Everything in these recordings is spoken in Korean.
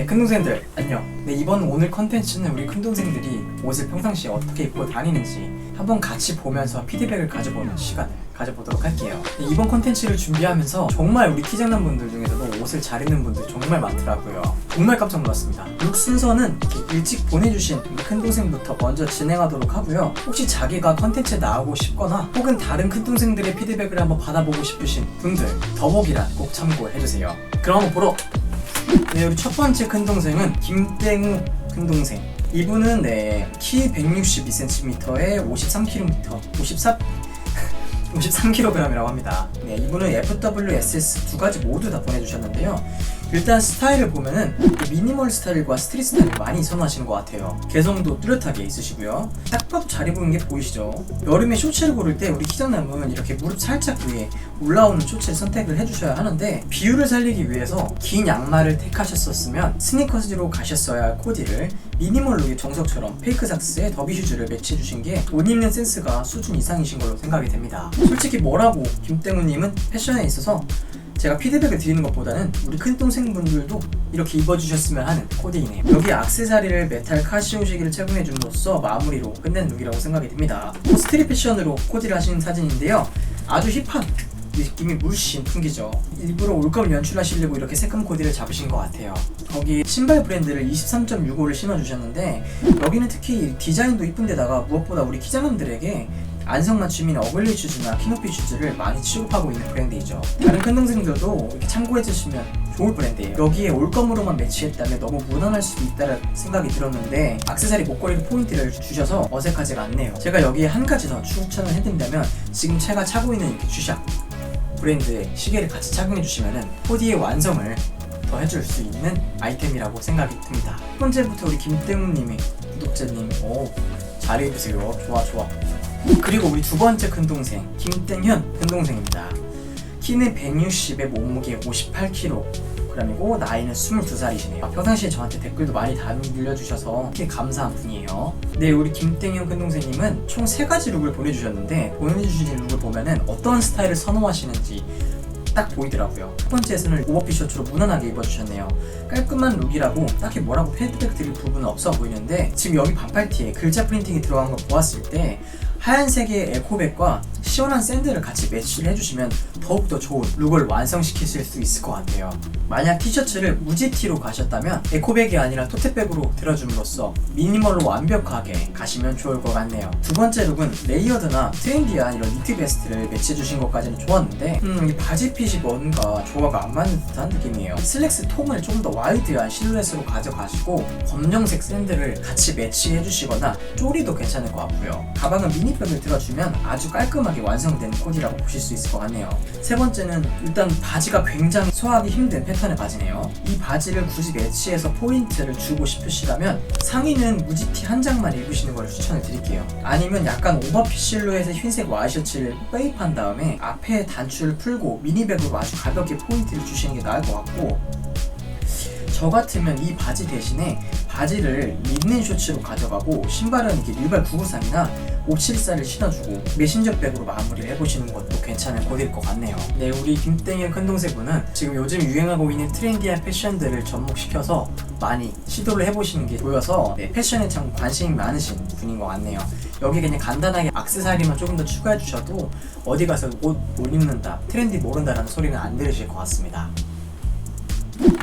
네, 큰동생들 안녕. 네, 이번 오늘 컨텐츠는 우리 큰동생들이 옷을 평상시에 어떻게 입고 다니는지 한번 같이 보면서 피드백을 가져보는 시간을 가져보도록 할게요. 네, 이번 컨텐츠를 준비하면서 정말 우리 키장남분들 중에서도 옷을 잘 입는 분들 정말 많더라고요. 정말 깜짝 놀랐습니다. 룩 순서는 일찍 보내주신 우리 큰동생부터 먼저 진행하도록 하고요. 혹시 자기가 컨텐츠에 나오고 싶거나 혹은 다른 큰동생들의 피드백을 한번 받아보고 싶으신 분들 더보기란 꼭 참고해주세요. 그럼 보러 네, 우리 첫 번째 큰 동생은 김땡우 큰 동생. 이분은 네, 키 162cm에 53kg, 54 53kg이라고 합니다. 네, 이분은 FWSS 두 가지 모두 다 보내주셨는데요. 일단 스타일을 보면은 미니멀 스타일과 스트릿 스타일을 많이 선호하시는 것 같아요. 개성도 뚜렷하게 있으시고요. 딱 봐도 잘 입은 게 보이시죠? 여름에 쇼츠를 고를 때 우리 키장남은 이렇게 무릎 살짝 위에 올라오는 쇼츠를 선택을 해주셔야 하는데 비율을 살리기 위해서 긴 양말을 택하셨었으면 스니커즈로 가셨어야 할 코디를 미니멀 룩의 정석처럼 페이크 삭스에 더비 슈즈를 매치해주신 게 옷 입는 센스가 수준 이상이신 걸로 생각이 됩니다. 솔직히 뭐라고 김땡우님은 패션에 있어서 제가 피드백을 드리는 것보다는 우리 큰 동생분들도 이렇게 입어주셨으면 하는 코디이네요. 여기 악세사리를 메탈 카시오시기를 착용해줌으로써 마무리로 끝낸 룩이라고 생각이 듭니다. 스트릿 패션으로 코디를 하신 사진인데요. 아주 힙한 느낌이 물씬 풍기죠. 일부러 올감을 연출하시려고 이렇게 새콤 코디를 잡으신 것 같아요. 거기 신발 브랜드를 23.65를 신어주셨는데 여기는 특히 디자인도 이쁜데다가 무엇보다 우리 키자남들에게 안성맞춤인 어글리 슈즈나 키높이 슈즈를 많이 취급하고 있는 브랜드이죠. 다른 큰 동생들도 이렇게 참고해주시면 좋을 브랜드예요. 여기에 올검으로만 매치했다면 너무 무난할 수도 있다는 생각이 들었는데 악세사리 목걸이로 포인트를 주셔서 어색하지가 않네요. 제가 여기에 한 가지 더 추천을 해드린다면 지금 제가 차고 있는 이렇게 슈샵 브랜드의 시계를 같이 착용해 주시면은 코디의 완성을 더 해줄 수 있는 아이템이라고 생각이 듭니다. 첫 번째부터 우리 김태훈님의 구독자님, 오, 잘 입으세요. 좋아, 좋아. 그리고 우리 두 번째 큰 동생 김땡현 큰 동생입니다. 키는 160에 몸무게 58kg. 그이고 나이는 22살이시네요. 평상시에 저한테 댓글도 많이 달려주셔서 되게 감사한 분이에요. 네, 우리 김땡현 큰 동생님은 총 세 가지 룩을 보내주셨는데 보내주신 룩을 보면은 어떤 스타일을 선호하시는지 딱 보이더라고요. 첫 번째에서는 오버핏 셔츠로 무난하게 입어주셨네요. 깔끔한 룩이라고 딱히 뭐라고 피드백 드릴 부분은 없어 보이는데 지금 여기 반팔 티에 글자 프린팅이 들어간 걸 보았을 때 하얀색의 에코백과 시원한 샌들을 같이 매치를 해주시면 더욱더 좋은 룩을 완성시키실 수 있을 것 같아요. 만약 티셔츠를 무지티로 가셨다면 에코백이 아니라 토테백으로 들어줌으로써 미니멀로 완벽하게 가시면 좋을 것 같네요. 두 번째 룩은 레이어드나 트렌디한 이런 니트 베스트를 매치해주신 것까지는 좋았는데 음, 이 바지 핏이 뭔가 조화가 안 맞는 듯한 느낌이에요. 슬랙스 통을 좀 더 와이드한 실루엣으로 가져가시고 검정색 샌들을 같이 매치해주시거나 쪼리도 괜찮을 것 같고요. 가방은 미니 백을 들어주면 아주 깔끔하게 완성된 코디라고 보실 수 있을 것 같네요. 세 번째는 일단 바지가 굉장히 소화하기 힘든 패턴의 바지네요. 이 바지를 굳이 매치해서 포인트를 주고 싶으시다면 상의는 무지티 한 장만 입으시는 걸 추천을 드릴게요. 아니면 약간 오버핏 실루엣의 흰색 와이셔츠를 빼입한 다음에 앞에 단추를 풀고 미니백으로 아주 가볍게 포인트를 주시는 게 나을 것 같고 저 같으면 이 바지 대신에 바지를 린넨 셔츠로 가져가고 신발은 이렇게 뉴발 993이나 574를 신어주고 메신저백으로 마무리를 해보시는 것도 괜찮은 코디일 것 같네요. 네, 우리 김땡의 큰동생분은 지금 요즘 유행하고 있는 트렌디한 패션들을 접목시켜서 많이 시도를 해보시는 게 보여서 네, 패션에 참 관심이 많으신 분인 것 같네요. 여기 그냥 간단하게 악세사리만 조금 더 추가해 주셔도 어디 가서 옷 못 입는다, 트렌디 모른다라는 소리는 안 들으실 것 같습니다.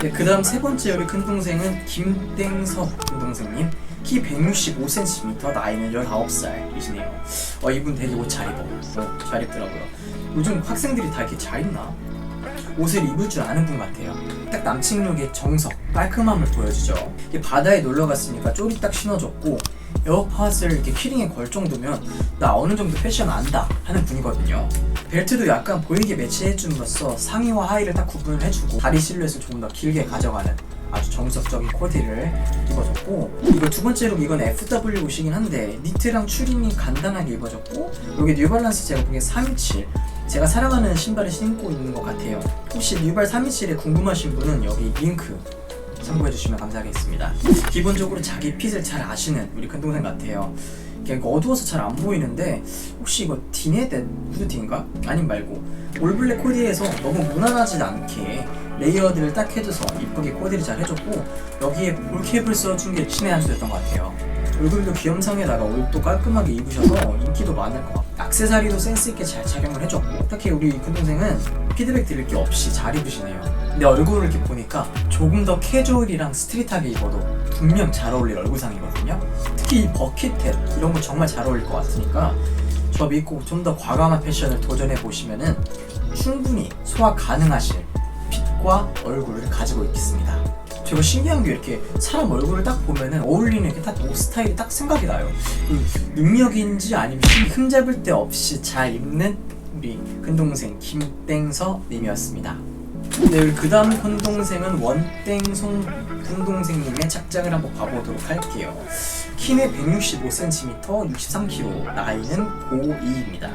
네, 그 다음 세 번째 우리 큰 동생은 김땡석 큰 동생님. 키 165cm, 나이는 19살이시네요. 어, 이분 되게 옷 잘 입어. 어, 잘 입더라고요. 요즘 학생들이 다 이렇게 잘 입나? 옷을 입을 줄 아는 분 같아요. 딱 남친 룩의 정석, 깔끔함을 보여주죠. 이게 바다에 놀러 갔으니까 쪼리 딱 신어줬고 에어팟을 이렇게 키링에 걸 정도면 나 어느 정도 패션 안다 하는 분이거든요. 벨트도 약간 보이게 매치해줌으로써 상의와 하의를 딱 구분을 해주고 다리 실루엣을 조금 더 길게 가져가는 아주 정석적인 코디를 입어줬고 이거 두 번째 룩 이건 FW 옷이긴 한데 니트랑 추림이 간단하게 입어줬고 여기 뉴발란스 제가 보기엔 327 제가 사랑하는 신발을 신고 있는 것 같아요. 혹시 뉴발 327에 궁금하신 분은 여기 링크 참고해 주시면 감사하겠습니다. 기본적으로 자기 핏을 잘 아시는 우리 큰동생 같아요. 어두워서 잘 안 보이는데 혹시 이거 디네데 후드티인가? 아님 말고. 올블랙 코디에서 너무 무난하지 않게 레이어드를 딱 해줘서 이쁘게 코디를 잘 해줬고 여기에 볼캡을 써준 게 신의 한 수였던 것 같아요. 얼굴도 귀염상에다가 옷도 깔끔하게 입으셔서 인기도 많을 것 같고 액세서리도 센스 있게 잘 착용을 해줬고 특히 우리 큰 동생은 피드백 드릴 게 없이 잘 입으시네요. 근데 얼굴을 이렇게 보니까 조금 더 캐주얼이랑 스트릿하게 입어도 분명 잘 어울릴 얼굴상이거든요. 특히 이 버킷햇 이런 거 정말 잘 어울릴 것 같으니까 저 믿고 좀 더 과감한 패션을 도전해 보시면은 충분히 소화 가능하실 핏과 얼굴을 가지고 있겠습니다. 제가 신기한 게 이렇게 사람 얼굴을 딱 보면은 어울리는 이렇게 딱 옷 스타일이 딱 생각이 나요. 그 능력인지 아니면 힘- 흠잡을 데 없이 잘 입는 우리 큰동생 김땡서 님이었습니다. 네, 그 다음 큰동생은 원땡송 큰동생님의 착장을 한번 봐보도록 할게요. 키는 165cm, 63kg, 나이는 고2입니다.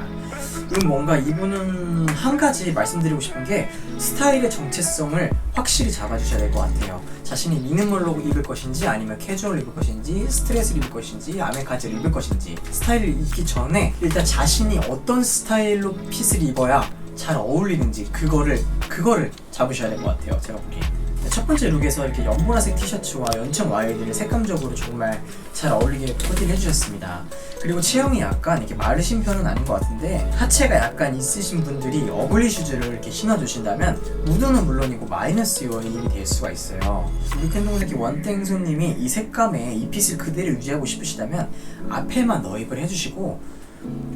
그럼 뭔가 이분은 한 가지 말씀드리고 싶은 게 스타일의 정체성을 확실히 잡아주셔야 될 것 같아요. 자신이 미니멀로 입을 것인지 아니면 캐주얼 입을 것인지 스트레스 입을 것인지 아메카지를 입을 것인지 스타일을 입기 전에 일단 자신이 어떤 스타일로 핏을 입어야 잘 어울리는지 그거를 그거를 잡으셔야 될 것 같아요. 제가 보기에. 네, 첫 번째 룩에서 이렇게 연보라색 티셔츠와 연청 와이드를 색감적으로 정말 잘 어울리게 코디를 해주셨습니다. 그리고 체형이 약간 이렇게 마르신 편은 아닌 것 같은데 하체가 약간 있으신 분들이 어글리 슈즈를 이렇게 신어주신다면 무드는 물론이고 마이너스 요인이 될 수가 있어요. 우리 캔동새끼 원땡손님이 이 색감에 이 핏을 그대로 유지하고 싶으시다면 앞에만 너입을 해주시고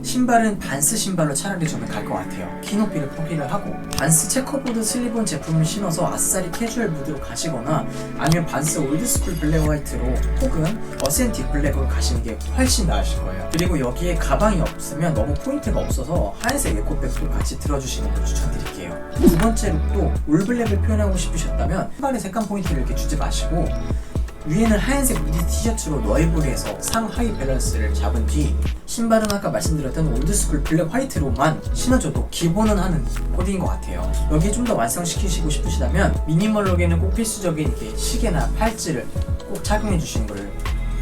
신발은 반스 신발로 차라리 저는 갈 것 같아요. 키 높이를 포기를 하고 반스 체커보드 슬리본 제품을 신어서 아싸리 캐주얼 무드로 가시거나 아니면 반스 올드스쿨 블랙 화이트로 혹은 어센틱 블랙으로 가시는 게 훨씬 나으실 거예요. 그리고 여기에 가방이 없으면 너무 포인트가 없어서 하얀색 에코백도 같이 들어주시는 걸 추천드릴게요. 두 번째 룩도 올블랙을 표현하고 싶으셨다면 신발의 색감 포인트를 이렇게 주지 마시고 위에는 하얀색 무디 티셔츠로 너이브를 해서 상하이 밸런스를 잡은 뒤 신발은 아까 말씀드렸던 올드스쿨 블랙 화이트로만 신어줘도 기본은 하는 코디인 것 같아요. 여기 좀 더 완성시키시고 싶으시다면 미니멀룩에는 꼭 필수적인 시계나 팔찌를 꼭 착용해 주시는 걸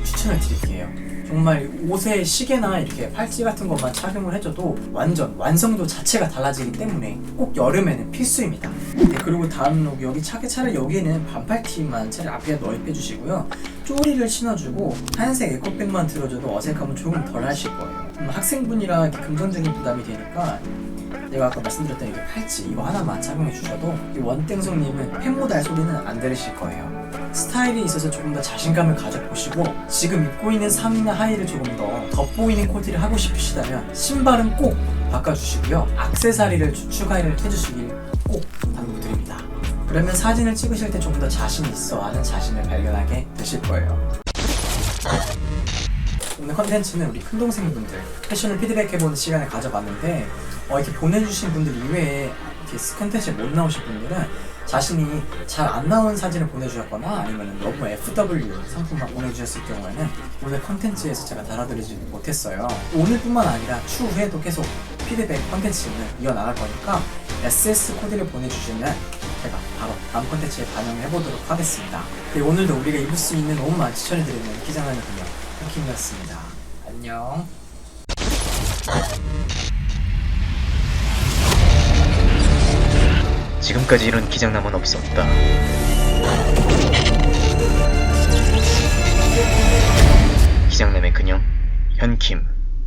추천을 드릴게요. 정말 옷에 시계나 이렇게 팔찌 같은 것만 착용을 해줘도 완전 완성도 자체가 달라지기 때문에 꼭 여름에는 필수입니다. 네, 그리고 다음 룩 여기 차게 차라리 여기는 반팔티만 차라리 앞에 넣어 빼주시고요. 쪼리를 신어주고 하얀색 에코백만 들어줘도 어색함은 조금 덜 하실 거예요. 음, 학생분이라 금전적인 부담이 되니까 내가 아까 말씀드렸던 이게 팔찌 이거 하나만 착용해 주셔도 이 원땡송님은 팬모달 소리는 안 들으실 거예요. 스타일이 있어서 조금 더 자신감을 가져보시고 지금 입고 있는 상의나 하의를 조금 더 덧보이는 코디를 하고 싶으시다면 신발은 꼭 바꿔주시고요. 악세사리를 추- 추가를 해주시길 꼭 당부드립니다. 그러면 사진을 찍으실 때 조금 더 자신 있어 하는 자신을 발견하게 되실 거예요. 오늘 컨텐츠는 우리 큰 동생분들 패션을 피드백해보는 시간을 가져봤는데 어, 이렇게 보내주신 분들 이외에 이렇게 컨텐츠에 못 나오신 분들은 자신이 잘 안 나온 사진을 보내주셨거나 아니면 너무 FW 상품만 보내주셨을 경우에는 오늘 컨텐츠에서 제가 달아드리지 못했어요. 오늘뿐만 아니라 추후에도 계속 피드백 컨텐츠는 이어나갈 거니까 SS 코드를 보내주시면 제가 바로 다음 컨텐츠에 반영을 해보도록 하겠습니다. 네, 오늘도 우리가 입을 수 있는 옷만 추천해드리는 기장하는군요. 흑킴이었습니다. 안녕. 지금까지 이런 기장남은 없었다. 기장남의 근형 현킴